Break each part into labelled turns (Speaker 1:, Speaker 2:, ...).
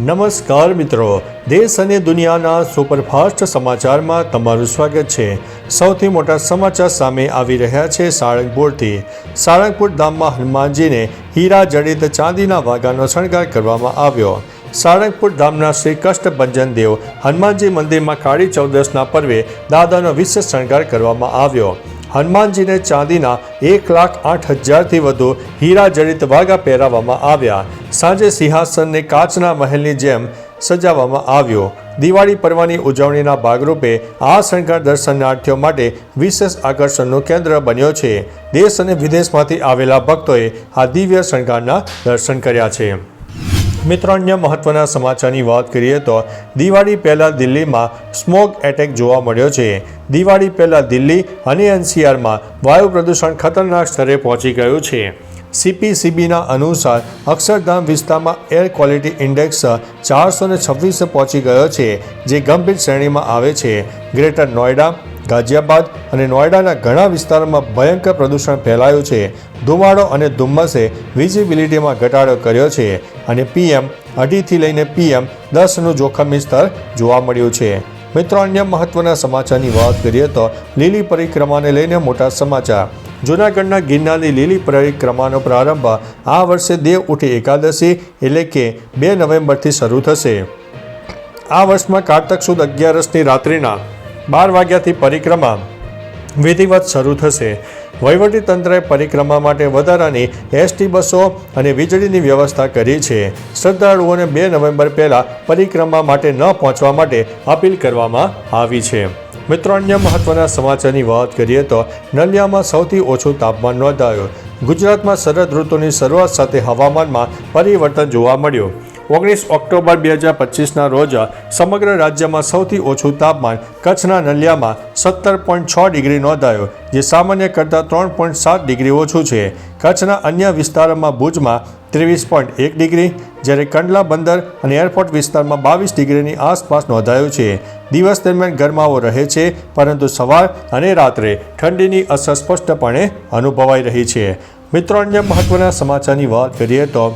Speaker 1: નમસ્કાર મિત્રો. દેશ અને દુનિયાના સુપરફાસ્ટ સમાચારમાં તમારું સ્વાગત છે. સૌથી મોટા સમાચાર સામે આવી રહ્યા છે સાળંગપુરથી. સાળંગપુર ધામમાં હનુમાનજીને હીરા જડિત ચાંદીના વાઘાનો શણગાર કરવામાં આવ્યો. સાળંગપુર ધામના શ્રી કષ્ટભંજન દેવ હનુમાનજી મંદિરમાં કાળી ચૌદસના પર્વે દાદાનો વિશેષ શણગાર કરવામાં આવ્યો. હનુમાનજીને ચાંદીના એક લાખ આઠ હજારથી વધુ હીરા જડિત વાઘા પહેરાવવામાં આવ્યા. સાંજે સિંહાસનને કાચના મહેલની જેમ સજાવવામાં આવ્યો. દિવાળી પર્વની ઉજવણીના ભાગરૂપે આ શણગાર દર્શનાર્થીઓ માટે વિશેષ આકર્ષણનું કેન્દ્ર બન્યો છે. દેશ અને વિદેશમાંથી આવેલા ભક્તોએ આ દિવ્ય શણગારના દર્શન કર્યા છે. મિત્રો અન્ય મહત્વના સમાચારની વાત કરીએ તો દિવાળી પહેલાં દિલ્હીમાં સ્મોગ એટેક જોવા મળ્યો છે. દિવાળી પહેલાં દિલ્હી અને એનસીઆરમાં વાયુ પ્રદૂષણ ખતરનાક સ્તરે પહોંચી ગયું છે. સીપીસીબીના અનુસાર અક્ષરધામ વિસ્તારમાં એર ક્વોલિટી ઇન્ડેક્સ ચારસો ને છવ્વીસે પહોંચી ગયો છે, જે ગંભીર શ્રેણીમાં આવે છે. ગ્રેટર નોઈડા ગાઝિયાબાદ અને નોઈડાના ઘણા વિસ્તારોમાં ભયંકર પ્રદૂષણ ફેલાયું છે. ધુમાડો અને ધુમ્મસે વિઝિબિલિટીમાં ઘટાડો કર્યો છે અને પીએમ અઢીથી લઈને પીએમ દસનું જોખમી સ્તર જોવા મળ્યું છે. મિત્રો, અન્ય મહત્વના સમાચારની વાત કરીએ તો લીલી પરિક્રમાને લઈને મોટા સમાચાર. જૂનાગઢના ગિરનારની લીલી પરિક્રમાનો પ્રારંભ આ વર્ષે દેવ ઉઠી એકાદશી એટલે કે બે નવેમ્બરથી શરૂ થશે. આ વર્ષમાં કારતક સુદ અગિયારસની રાત્રિના બાર વાગ્યાથી પરિક્રમા વિધિવત શરૂ થશે. વહીવટીતંત્રએ પરિક્રમા માટે વધારાની એસટી બસો અને વીજળીની વ્યવસ્થા કરી છે. શ્રદ્ધાળુઓને બે નવેમ્બર પહેલાં પરિક્રમા માટે ન પહોંચવા માટે અપીલ કરવામાં આવી છે. મિત્રો, અન્ય મહત્વના સમાચારની વાત કરીએ તો નલિયામાં સૌથી ઓછું તાપમાન નોંધાયું. ગુજરાતમાં શરદ ઋતુની શરૂઆત સાથે હવામાનમાં પરિવર્તન જોવા મળ્યું. ઓગણીસ ઓક્ટોબર બે હજાર પચીસના રોજ સમગ્ર રાજ્યમાં સૌથી ઓછું તાપમાન કચ્છના નલિયામાં સત્તર પોઈન્ટ છ ડિગ્રી નોંધાયો, જે સામાન્ય કરતાં ત્રણ પોઈન્ટ સાત ડિગ્રી ઓછું છે. કચ્છના અન્ય વિસ્તારોમાં ભુજમાં ત્રેવીસ પોઈન્ટ એક ડિગ્રી, જ્યારે કંડલા બંદર અને એરપોર્ટ વિસ્તારમાં બાવીસ ડિગ્રીની આસપાસ નોંધાયું છે. દિવસ દરમિયાન ગરમાવો રહે છે, પરંતુ સવાર અને રાત્રે ઠંડીની અસર સ્પષ્ટપણે અનુભવાઈ રહી છે. મિત્રો, અન્ય મહત્વના સમાચારની વાત કરીએ તો,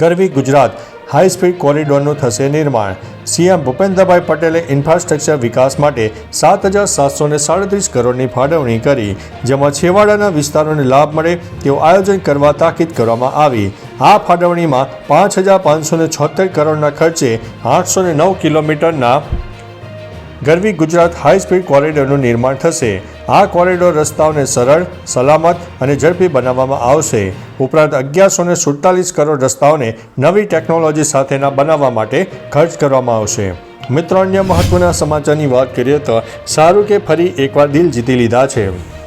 Speaker 1: ગરવી ગુજરાત હાઈ સ્પીડ કોરિડોરનું થશે નિર્માણ. સીએમ ભૂપેન્દ્રભાઈ પટેલે ઇન્ફ્રાસ્ટ્રક્ચર વિકાસ માટે સાત હજાર સાતસો ને સાડત્રીસ કરોડની ફાળવણી કરી. જેમાં છેવાડાના વિસ્તારોને લાભ મળે તેવું આયોજન કરવા તાકીદ કરવામાં આવી. આ ફાળવણીમાં પાંચ હજાર પાંચસો છોતેર કરોડના ખર્ચે આઠસો નવ કિલોમીટરના ગરવી ગુજરાત હાઈ સ્પીડ કોરિડોરનું નિર્માણ થશે. આ કોરિડોર રસ્તાઓને સરળ, સલામત અને ઝડપી બનાવવામાં આવશે. ઉપરાંત અગિયારસો ને સુડતાલીસ કરોડ રસ્તાઓને નવી ટેકનોલોજી સાથેના બનાવવા માટે ખર્ચ કરવામાં આવશે. મિત્રો, અન્ય મહત્વના સમાચારની વાત કરીએ તો શાહરૂખે ફરી એકવાર દિલ જીતી લીધા છે.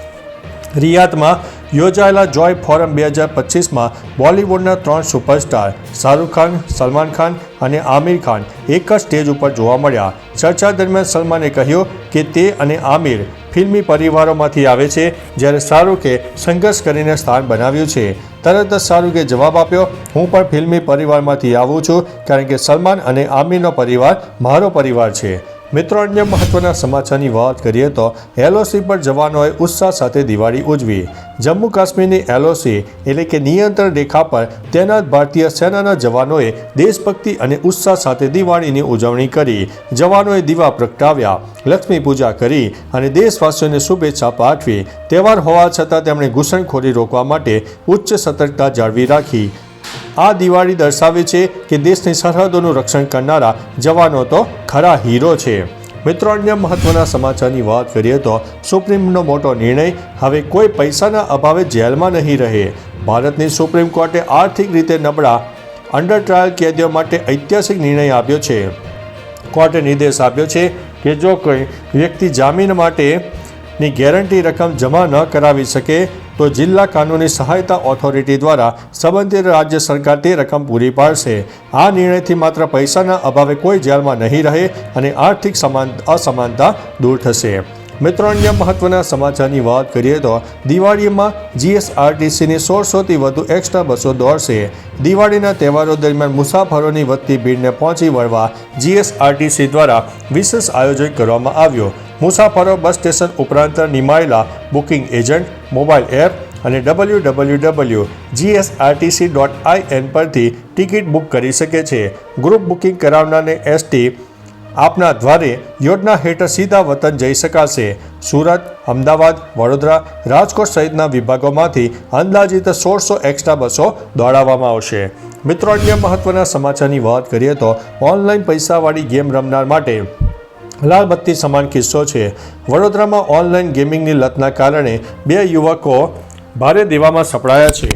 Speaker 1: રિયાદમાં યોજાયેલા જોય ફોરમ બે હજાર પચીસમાં બોલિવૂડના ત્રણ સુપરસ્ટાર શાહરૂખ ખાન, સલમાન ખાન અને આમિર ખાન એક જ સ્ટેજ ઉપર જોવા મળ્યા. ચર્ચા દરમિયાન સલમાને કહ્યું કે તે અને આમિર ફિલ્મી પરિવારોમાંથી આવે છે, જ્યારે શાહરૂખે સંઘર્ષ કરીને સ્થાન બનાવ્યું છે. તરત જ શાહરૂખે જવાબ આપ્યો, હું પણ ફિલ્મી પરિવારમાંથી આવું છું, કારણ કે સલમાન અને આમિરનો પરિવાર મારો પરિવાર છે. મિત્રો, અન્ય મહત્વના સમાચારની વાત કરીએ તો એલઓસી પર જવાનોએ ઉત્સાહ સાથે દિવાળી ઉજવી. જમ્મુ કાશ્મીરની એલઓસી એટલે કે નિયંત્રણ રેખા પર તૈનાત ભારતીય સેનાના જવાનોએ દેશભક્તિ અને ઉત્સાહ સાથે દિવાળીની ઉજવણી કરી. જવાનોએ દીવા પ્રગટાવ્યા, લક્ષ્મી પૂજા કરી અને દેશવાસીઓને શુભેચ્છા પાઠવી. તહેવાર હોવા છતાં તેમણે ઘૂસણખોરી રોકવા માટે ઉચ્ચ સતર્કતા જાળવી રાખી. આ દિવાળી દર્શાવે છે કે દેશની સરહદોનું રક્ષણ કરનારા જવાનો તો ખરા હીરો છે. મિત્રો, અન્ય મહત્વના સમાચારની વાત કરીએ તો સુપ્રીમનો મોટો નિર્ણય હવે કોઈ પૈસાના અભાવે જેલમાં નહીં રહે. ભારતની સુપ્રીમ કોર્ટે આર્થિક રીતે નબળા અંડર ટ્રાયલ કેદીઓ માટે ઐતિહાસિક નિર્ણય આપ્યો છે. કોર્ટે નિર્દેશ આપ્યો છે કે જો કોઈ વ્યક્તિ જામીન માટેની ગેરંટી રકમ જમા ન કરાવી શકે તો જિલ્લા કાનૂની સહાયતા ઓથોરિટી દ્વારા સંબંધિત રાજ્ય સરકાર તે રકમ પૂરી પાડશે. આ નિર્ણયથી માત્ર પૈસાના અભાવે કોઈ જેલમાં નહીં રહે અને આર્થિક સમાન, અસમાનતા દૂર થશે. મિત્રો, અન્ય મહત્વના સમાચારની વાત કરીએ તો દિવાળીમાં જીએસઆરટીસીની સોળસોથી વધુ એક્સ્ટ્રા બસો દોડશે. દિવાળીના તહેવારો દરમિયાન મુસાફરોની વધતી ભીડને પહોંચી વળવા જીએસઆરટીસી દ્વારા વિશેષ આયોજન કરવામાં આવ્યું. મુસાફરો બસ સ્ટેશન ઉપરાંત નિમાયેલા બુકિંગ એજન્ટ, મોબાઈલ એપ અને W W W GSRTC dot IN પરથી ટિકિટ બુક કરી શકે છે. ગ્રુપ બુકિંગ કરાવનારને એસટી આપના દ્વારે યોજના હેઠળ સીધા વતન જઈ શકાશે. સુરત, અમદાવાદ, વડોદરા, રાજકોટ સહિતના વિભાગોમાંથી અંદાજિત સોળસો એક્સ્ટ્રા બસો દોડાવવામાં આવશે. મિત્રો, અન્ય મહત્વના સમાચારની વાત કરીએ તો ઓનલાઈન પૈસાવાળી ગેમ રમનાર માટે લાલ બત્તી સમાન કિસ્સો છે. વડોદરામાં ઓનલાઈન ગેમિંગની લતના કારણે બે યુવકો ભારે દેવામાં સપડાયા છે.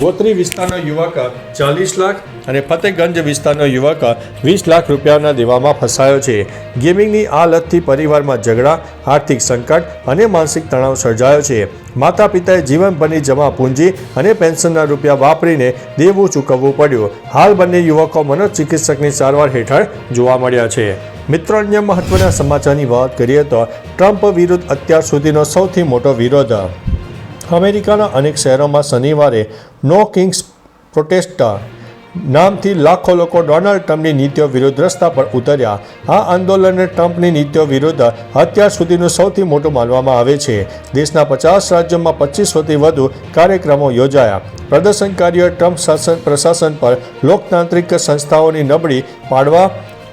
Speaker 1: ગોત્રી વિસ્તારનો યુવક ચાલીસ લાખ અને ફતેગંજ વિસ્તારનો યુવક વીસ લાખ રૂપિયાના દેવામાં ફસાયો છે. ગેમિંગની આ લતથી પરિવારમાં ઝઘડા, આર્થિક સંકટ અને માનસિક તણાવ સર્જાયો છે. માતા પિતાએ જીવનભરની જમા પૂંજી અને પેન્શનના રૂપિયા વાપરીને દેવું ચૂકવવું પડ્યું. હાલ બંને યુવકો મનોચિકિત્સકની સારવાર હેઠળ જોવા મળ્યા છે. મિત્રો અન્ય મહત્વના સમાચારની વાત કરીએ તો ટ્રમ્પ વિરુદ્ધ અત્યાર સુધીનો સૌથી મોટો વિરોધ. અમેરિકાના અનેક શહેરોમાં શનિવારે નો કિંગ્સ પ્રોટેસ્ટા નામથી લાખો લોકો ડોનાલ્ડ ટ્રમ્પની નીતિઓ વિરુદ્ધ રસ્તા પર ઉતર્યા. આ આંદોલનને ટ્રમ્પની નીતિઓ વિરુદ્ધ અત્યાર સુધીનું સૌથી મોટું માનવામાં આવે છે. દેશના પચાસ રાજ્યોમાં પચીસોથી વધુ કાર્યક્રમો યોજાયા. પ્રદર્શનકારીઓએ ટ્રમ્પ શાસન પ્રશાસન પર લોકતાંત્રિક સંસ્થાઓની નબળી પાડવા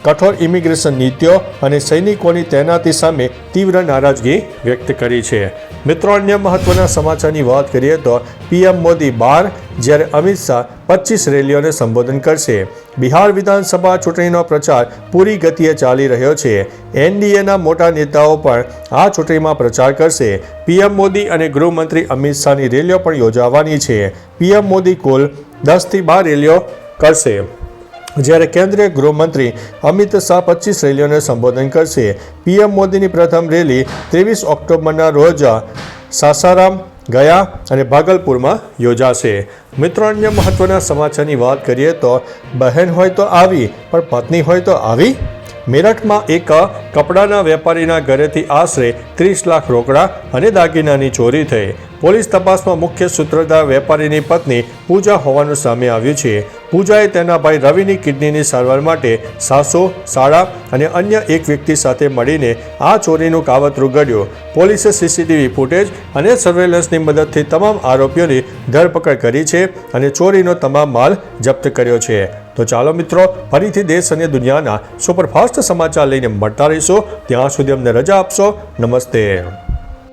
Speaker 1: કઠોર ઇમિગ્રેશન નીતિઓ અને સૈનિકોની તૈનાતી સામે તીવ્ર નારાજગી વ્યક્ત કરી છે. મિત્રો, અન્ય મહત્વના સમાચારની વાત કરીએ તો પીએમ મોદી બાર જ્યારે અમિત શાહ પચીસ રેલીઓને સંબોધન કરશે. બિહાર વિધાનસભા ચૂંટણીનો પ્રચાર પૂરી ગતિએ ચાલી રહ્યો છે. એનડીએના મોટા નેતાઓ પણ આ ચૂંટણીમાં પ્રચાર કરશે. પીએમ મોદી અને ગૃહમંત્રી અમિત શાહની રેલીઓ પણ યોજાવાની છે. પીએમ મોદી કુલ દસથી બાર રેલીઓ કરશે. જ્યારે કેન્દ્રીય ગૃહમંત્રી અમિત શાહ પચીસ રેલીઓને સંબોધન કરશે. પીએમ મોદીની પ્રથમ રેલી ત્રેવીસ ઓક્ટોબરના રોજ સાસારામ, ગયા અને ભાગલપુરમાં યોજાશે. મિત્રો, અન્ય મહત્વના સમાચારની વાત કરીએ તો બહેન હોય તો આવી, પણ પત્ની હોય તો આવી? મેરઠમાં એક કપડાના વેપારીના ઘરેથી આશરે ત્રીસ લાખ રોકડા અને દાગીનાની ચોરી થઈ. પોલીસ તપાસમાં મુખ્ય સૂત્રધાર વેપારીની પત્ની પૂજા હોવાનું સામે આવ્યું છે. પૂજાએ તેના ભાઈ રવિની કિડનીની સારવાર માટે સાસો શાળા અને અન્ય એક વ્યક્તિ સાથે મળીને આ ચોરીનું કાવતરું ઘડ્યું પોલીસે સીસીટીવી ફૂટેજ અને સર્વેલન્સની મદદથી તમામ આરોપીઓની ધરપકડ કરી છે અને ચોરીનો તમામ માલ જપ્ત કર્યો છે. તો ચાલો મિત્રો, ફરીથી દેશ અને દુનિયાના સુપરફાસ્ટ સમાચાર લઈને મળતા રહીશું. ત્યાં સુધી અમને રજા આપશો. નમસ્તે.